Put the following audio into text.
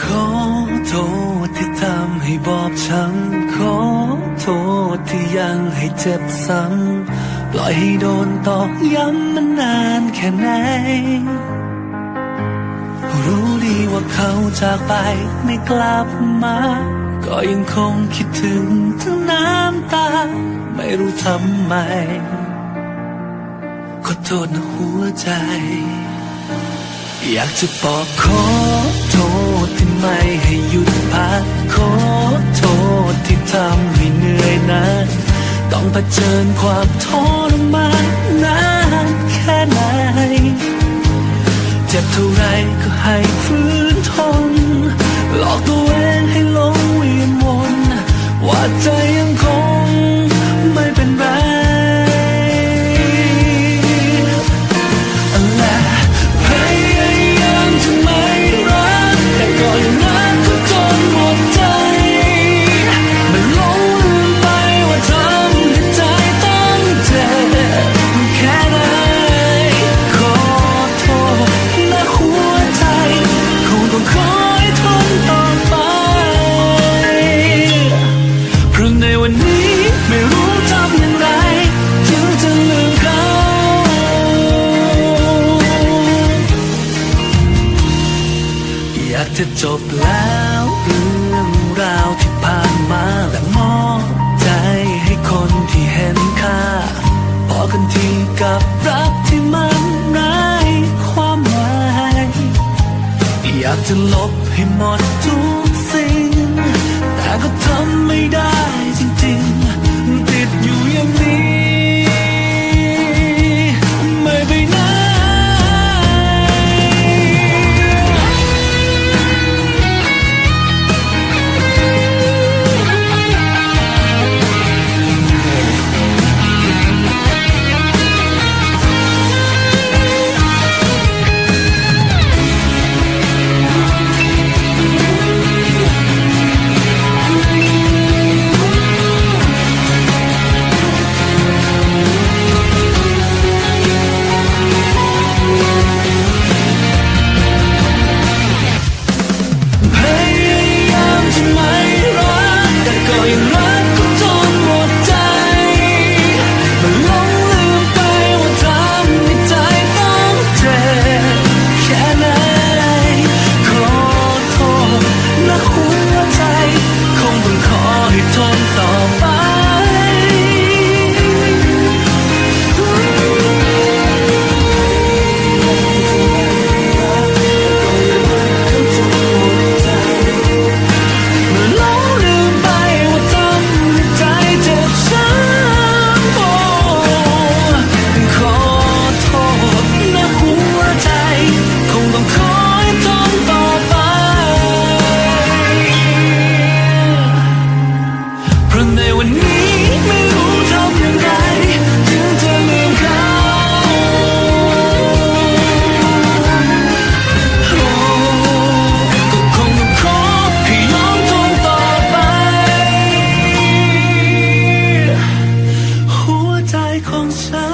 ขอโทษที่ทำให้บอบช้ำขอโทษที่ยังให้เจ็บซ้ำปล่อยให้โดนตอกย้ำมันนานแค่ไหน รู้ดีว่าเขาจากไปไม่กลับมา ก็ยังคงคิดถึงทั้งน้ำตา ไม่รู้ทำไม ขอโทษนะหัวใจ อยากจะบอกขอโทษ ไม่ให้หยุดพักขอโทษที่ทำให้เหนื่อยนะต้องเผชิญความทรมานนานแค่ไหน เจ็บเท่าไรก็ให้ฟื้นทน หลอกตัวเองให้หลงเวียนวนว่าใจยัง คงต้องคอยทนต่อไป เพราะในวันนี้ไม่รู้ทำอย่างไร ถึงจะลืมเขา อยากจะจบแล้วเรื่องราวที่ผ่านมาและมอบใจให้คนที่เห็นค่าพอกันทีกับ อยากจะลบให้หมดทุกสิ่ง แต่ก็ทำไม่ได้จริงๆ ติดอยู่ inside